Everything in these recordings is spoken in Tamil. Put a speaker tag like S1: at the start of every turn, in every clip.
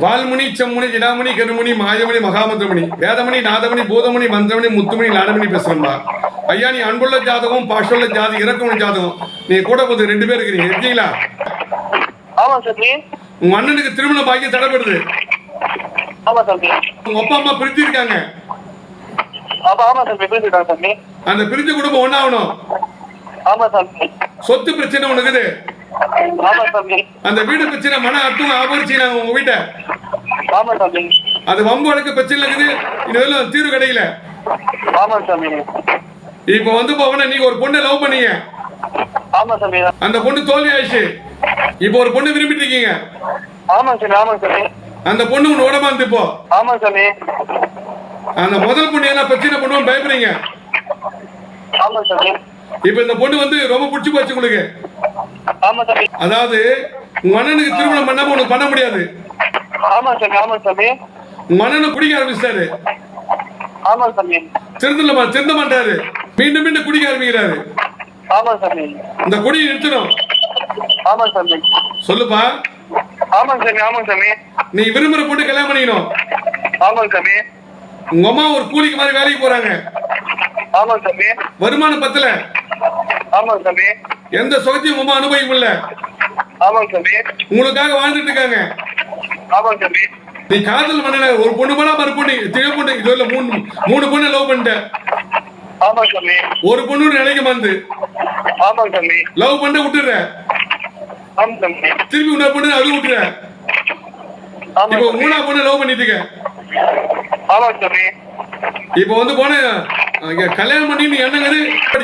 S1: வால்முனி செம்முனி ஜிடாமணி கருமுனி மாயமணி மகாமந்திரமணி வேதமணி நாதமணி பூதமணி மந்திரமணி முத்துமணி நாடமணி பேசுறா ஐயா நீ அன்புள்ள ஜாதகம் பாஷுள்ள ஜாதி இறக்கமுள்ள ஜாதகம் நீ கூட போது ரெண்டு பேர் இருக்கிறீங்க இருக்கீங்களா? உங்க அண்ணனுக்கு திருமண பாக்கியம்
S2: சாமி
S1: உங்க அப்பா அம்மா பிரிஞ்சு இருக்காங்க அந்த பிரிஞ்ச குடும்பம்
S2: சாமி
S1: சொத்து பிரச்சனை ஒண்ணு இருக்குது. அந்த வீடு பிரச்சனை மன அத்தும் ஆபரிச்சினாங்க உங்க வீட்டை அது வம்பு வழக்கு பிரச்சனை இருக்குது. இதுவரை தீர்வு கிடைக்கல. இப்போ வந்து போவன நீங்க ஒரு பொண்ணை லவ் பண்ணீங்க. அந்த பொண்ணு தோல்வி ஆயிடுச்சு. இப்போ ஒரு பொண்ணு விரும்பிட்டு இருக்கீங்க. அந்த பொண்ணு உன் உடம்பா இருந்து இப்போ
S2: ஆமா சாமி.
S1: அந்த முதல் பொண்ணு என்ன பிரச்சனை பண்ணுவோம் பயப்படுறீங்க. இப்போ இந்த பொண்ணு வந்து ரொம்ப பிடிச்சி போச்சு உங்களுக்கு. அதாவது உங்க அண்ணனுக்கு திருமணம் பண்ணாம உனக்கு பண்ண முடியாது.
S2: ஆமா சாமி ஆமா சாமி.
S1: அண்ணனை குடிக்க ஆரம்பிச்சிட்டாரு.
S2: ஆமா சாமி.
S1: திருந்தல திருந்த மாட்டாரு. மீண்டும் மீண்டும் குடிக்க ஆரம்பிக்கிறாரு.
S2: ஆமா சாமி.
S1: இந்த குடியை நிறுத்தணும்.
S2: ஆமா சாமி.
S1: சொல்லுப்பா.
S2: ஆமா சாமி ஆமா சாமி.
S1: நீ விரும்புற பொண்ணு கல்யாணம் பண்ணிக்கணும்.
S2: ஆமா சாமி.
S1: உங்க அம்மா ஒரு கூலிக்கு மாதிரி வேலைக்கு போறாங்க.
S2: ஆமா சாமி.
S1: வருமானம் பத்தல.
S2: ஆமா சாமி.
S3: எந்த சுகத்தையும் உங்க அம்மா அனுபவிக்க முடியல
S2: ஆமா சாமி.
S3: உங்களுக்காக வாழ்ந்துட்டு இருக்காங்க. நீ காதல் பண்ணல ஒரு பொண்ணு போனா மறு பொண்ணு திக பொண்ணு இதுல மூணு மூணு பொண்ணு லவ் பண்ணிட்ட.
S2: ஆமா சாமி.
S3: ஒரு பொண்ணு நிலைக்கு வந்து. லவ் பண்ண விட்டுற திருப்பி இன்னொரு பொண்ணு அது விட்டுற. இப்போ மூணா பொண்ணு லவ் பண்ணிட்டு இருக்க. இப்போ வந்து போன கல்யாணம் பண்ணி நீ என்ன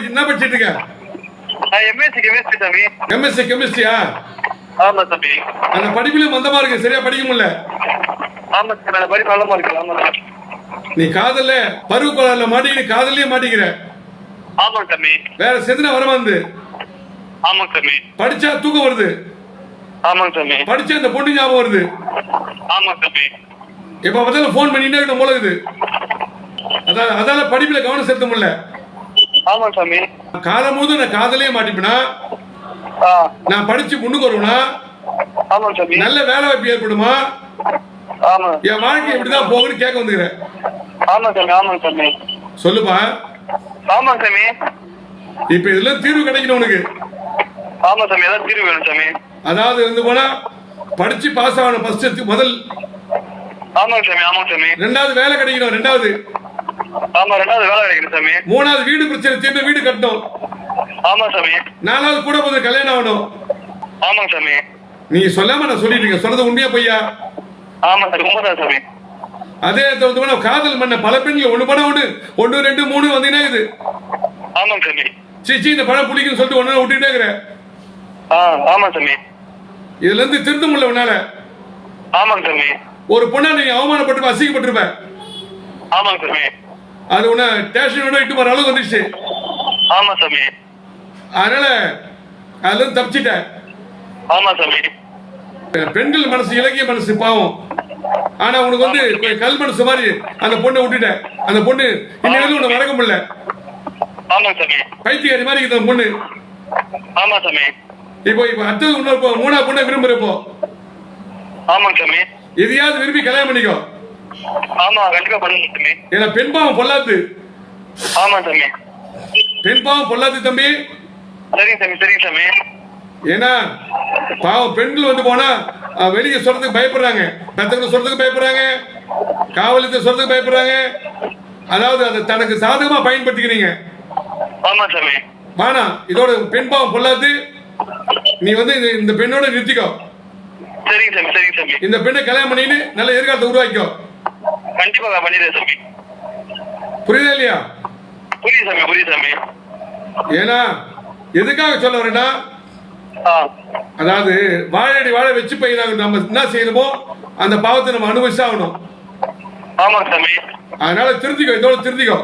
S3: என்ன படிச்சிட்டு இருக்க?
S2: எம்எஸ்சி கெமிஸ்ட்ரி
S3: எம்எஸ்சி கெமிஸ்ட்ரியா
S2: ஆமா சாமி
S3: அந்த படிப்புல மந்தமா இருக்கு. சரியா படிக்க முடியல.
S2: ஆமா சாமி அந்த மாதிரி நல்லமா இருக்கு ஆமா
S3: நீ காதல்ல பருவ கோளாறுல மாட்டிக்கிட்டு காதல்லயே மாட்டிக்கிற.
S2: ஆமா சாமி
S3: வேற செதுன வரமாந்து
S2: ஆமா சாமி
S3: படிச்சா தூக்கம் வருது.
S2: ஆமா சாமி
S3: படிச்சா இந்த பொண்ணு ஞாபகம் வருது.
S2: ஆமா சாமி
S3: இப்ப பார்த்தாலும் ஃபோன் பண்ணிட்டே இருக்கணும் போல இருக்குது அதான் அதால படிப்புல கவனம் செலுத்த முடியல.
S2: ஆமா சாமி
S3: காலம் முழுதும் நான் காதலே மாட்டிப்பேனா? நான் படிச்சு முன்னுக்கு வருவேனா?
S2: ஆமா சாமி.
S3: நல்ல வேலை வாய்ப்பு ஏற்படுமா?
S2: ஆமா.
S3: என் வாழ்க்கை இப்படிதான் போகும்னு கேட்க வந்துக்கிறேன்.
S2: ஆமா சாமி ஆமா சாமி.
S3: சொல்லுப்பா.
S2: ஆமா சாமி.
S3: இப்ப இதுல தீர்வு கிடைக்கணும் உனக்கு.
S2: ஆமா சாமி ஏதாவது தீர்வு வேணும் சாமி.
S3: அதாவது வந்து போனா படிச்சு பாஸ் ஆகணும் ஃபர்ஸ்ட் முதல்.
S2: ஆமா சாமி ஆமா சாமி.
S3: ரெண்டாவது வேலை கிடைக்கணும் ரெண்டாவது.
S2: ஆமா ரெண்டாவது வேலை கிடைக்கணும் சாமி.
S3: மூணாவது வீடு பிரச்சனை தீர்ந்து வீடு கட்டணும்.
S2: ஆமா சாமி.
S3: நாலாவது கூட போது கல்யாணம் ஆகணும்.
S2: ஆமா சாமி.
S3: நீ சொல்லாம நான் சொல்லிட்டு இருக்கேன். சொல்றது உண்மையா பொய்யா?
S2: ஆமா சாமி உண்மைதான் சாமி.
S3: அதே போனா காதல் பண்ண பல பெண்கள் ஒண்ணு படம் ஒண்ணு ஒண்ணு ரெண்டு மூணு வந்தீங்கன்னா இது.
S2: ஆமா சாமி.
S3: சீச்சி இந்த படம் பிடிக்குன்னு சொல்லிட்டு ஒண்ணு விட்டுட்டே இருக்கிற
S2: ஆ ஆமா சாமி.
S3: இதுல இருந்து திருத்த முடியல உன்னால.
S2: ஆமாங்க சாமி.
S3: ஒரு பொண்ணா நீ அவமானப்பட்டு அசிங்கப்பட்டிருப்ப.
S2: ஆமாங்க சாமி.
S3: அது உன்னை ஸ்டேஷனோட இட்டு போற அளவுக்கு வந்துருச்சு.
S2: ஆமா சாமி.
S3: அதனால அதுல இருந்து தப்பிச்சிட்ட
S2: ஆமா சாமி.
S3: பெண்கள் மனசு இலக்கிய மனசு பாவம். ஆனா உனக்கு வந்து கல் மனசு மாதிரி அந்த பொண்ணை விட்டுட்ட அந்த பொண்ணு இன்னும் உன்னை மறக்க முடியல. பைத்தியக்காரி மாதிரி இருக்குது பொண்ணு.
S2: ஆமா சாமி.
S3: இப்போ இப்போ அடுத்தது இன்னொரு மூணா பொண்ணை விரும்புறப்போ
S2: ஆமாங்க சாமி.
S3: எதையாவது விரும்பி கல்யாணம் பண்ணிக்கோ.
S2: ஆமா கண்டிப்பா பண்ணுங்க சாமி.
S3: ஏன்னா பெண் பாவம் பொல்லாது
S2: ஆமா சாமி.
S3: பெண் பாவம் பொல்லாது தம்பி.
S2: சரிங்க சாமி சரிங்க சாமி.
S3: ஏன்னா பாவம் பெண்கள் வந்து போனா வெளியே சொல்றதுக்கு பயப்படுறாங்க. பெத்தவங்க சொல்றதுக்கு பயப்படுறாங்க. காவலத்தை சொல்றதுக்கு பயப்படுறாங்க. அதாவது அதை தனக்கு சாதகமா பயன்படுத்திக்கிறீங்க.
S2: ஆமா சாமி.
S3: வானா இதோட பெண் பாவம் பொல்லாது நீ வந்து இந்த- பெண்ணோட நிறுத்திக்கோ.
S2: சரிங்க சாமி சரிங்க சாமி.
S3: இந்த பெண்ணை கல்யாணம் பண்ணிட்டு நல்ல எதிர்காலத்தை உருவாக்கிக்கோ.
S2: கண்டிப்பா பண்ணிடுறேன் சாமி.
S3: புரியுதா இல்லையா?
S2: புரியுது சாமி புரியுது சாமி.
S3: ஏன்னா எதுக்காக சொல்ல வரேன்னா அதாவது வாழடி வாழ வச்சு பயிராக நம்ம என்ன செய்யணுமோ அந்த பாவத்தை நம்ம அனுபவிச்சாகணும் அதனால திருத்திக்கோ இதோட திருத்திக்கோ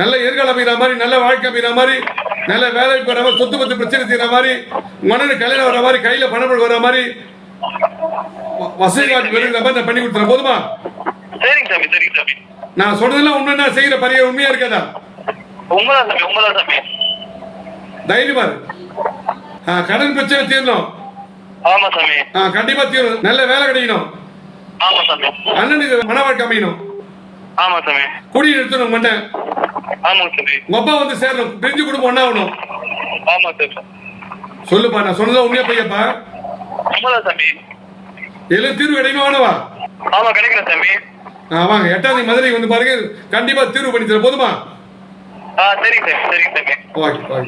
S3: நல்ல எதிர்காலம் அமைகிற மாதிரி நல்ல வாழ்க்கை அமைகிற மாதிரி நல்ல வேலை பெற மாதிரி சொத்து பத்து பிரச்சனை தீர மாதிரி மனது கல்யாணம் வர மாதிரி கையில பணம் வர மாதிரி வசதி வாய்ப்பு பெருகிற மாதிரி நான் பண்ணி கொடுத்துறேன். போதுமா? நான் சொல்றதெல்லாம் உண்மை நான் செய்யற பரிகாரம் உண்மையா இருக்காதா? தைரியமா இரு. ஆ, கடன் பிரச்சனை தீரணும்.
S2: ஆமா சாமி.
S3: கண்டிப்பா தீரும் நல்ல வேலை கிடைக்கணும்.
S2: ஆமா சாமி.
S3: அண்ணனுக்கு மன வாழ்க்கை அமையணும்.
S2: ஆமா சாமி.
S3: குடி நிறுத்தணும் மண்ண
S2: ஆமாங்க சாமி.
S3: உங்க அப்பா வந்து சேரணும். பிரிஞ்சு குடும்பம் ஒண்ணா ஆகணும்
S2: ஆமா சாமி.
S3: சொல்லுப்பா நான் சொன்னதா உண்மையா பையப்பா?
S2: சாமி.
S3: எல்லாம் தீர்வு கிடைக்கணும்
S2: ஆமா கிடைக்கிறேன் சாமி.
S3: ஆ, வாங்க. எட்டாம் தேதி மதுரைக்கு வந்து பாருங்க. கண்டிப்பா தீர்வு பண்ணி தரேன் போதுமா?
S2: ஆ சரிங்க சாமி சரிங்க சாமி
S3: ஓகே ஓகே